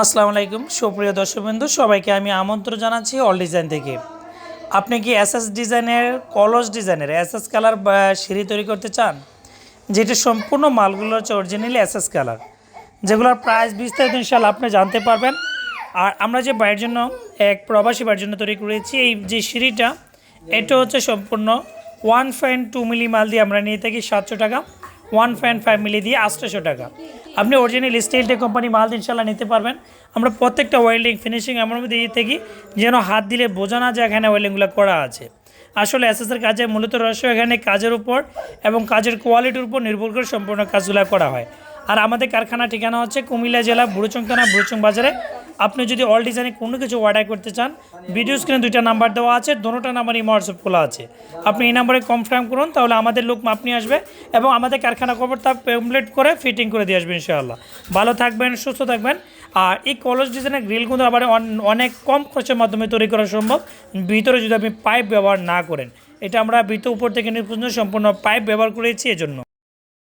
আসসালামু আলাইকুম, সুপ্রিয় দর্শকবৃন্দু, সবাইকে আমি আমন্ত্রণ জানাচ্ছি অল ডিজাইন থেকে। আপনি কি এসএস ডিজাইনের কলস ডিজাইনের এসএস কালার সিঁড়ি তৈরি করতে চান? যেটি সম্পূর্ণ মালগুলো হচ্ছে অরিজিনালি এসএস কালার যেগুলোর প্রাইস বিস্তারিত ইনশাল্লাহ আপনি জানতে পারবেন। আর আমরা যে বাড়ির জন্য, এক প্রবাসী বাড়ির জন্য তৈরি করেছি, এই যে সিঁড়িটা, এটা হচ্ছে সম্পূর্ণ ওয়ান পয়েন্ট টু মিলি মাল দিয়ে আমরা নিয়ে থাকি সাতশো টাকা। ওয়ান পয়েন্ট ফাইভ মিলি দিয়ে আটশোশো টাকা। আপনি অরিজিনাল স্টিল টে কোম্পানি মাল ইনশাল্লাহ নিতে পারবেন। আমরা প্রত্যেকটা ওয়েল্ডিং ফিনিশিং এমন মধ্যে দিয়ে থাকি, যেন হাত দিলে বোঝা না যায় এখানে ওয়েল্ডিংগুলো করা আছে। আসলে এসএসের কাজে মূলত রহস্য এখানে কাজের উপর এবং কাজের কোয়ালিটির উপর নির্ভর করে সম্পূর্ণ কাজগুলো করা হয়। আর আমাদের কারখানা ঠিকানা হচ্ছে কুমিল্লা জেলা বুড়োচং থানা, বুড়োচং বাজারে। আপনি যদি অল ডিজাইনে কোনো কিছু অর্ডার করতে চান ভিডিও স্ক্রিনে দুইটা নাম্বার দেওয়া আছে দোনোটা নাম্বারই হোয়াটসঅ্যাপ খোলা আছে। আপনি এই নাম্বারে কনফার্ম করুন, তাহলে আমাদের লোক মাপ নিয়ে আসবে এবং আমাদের কারখানা খবর তা কমপ্লিট করে ফিটিং করে দিয়ে আসবেন ইনশাআল্লাহ। ভালো থাকবেন, সুস্থ থাকবেন। আর এই কলেজ ডিজাইনের গ্রিলগুলো আবার অনেক কম খরচের মাধ্যমে তৈরি করা সম্ভব। ভিতরে যদি আপনি পাইপ ব্যবহার না করেন, এটা আমরা ভিতর উপর থেকে নিয়ে সম্পূর্ণ পাইপ ব্যবহার করেছি এজন্য।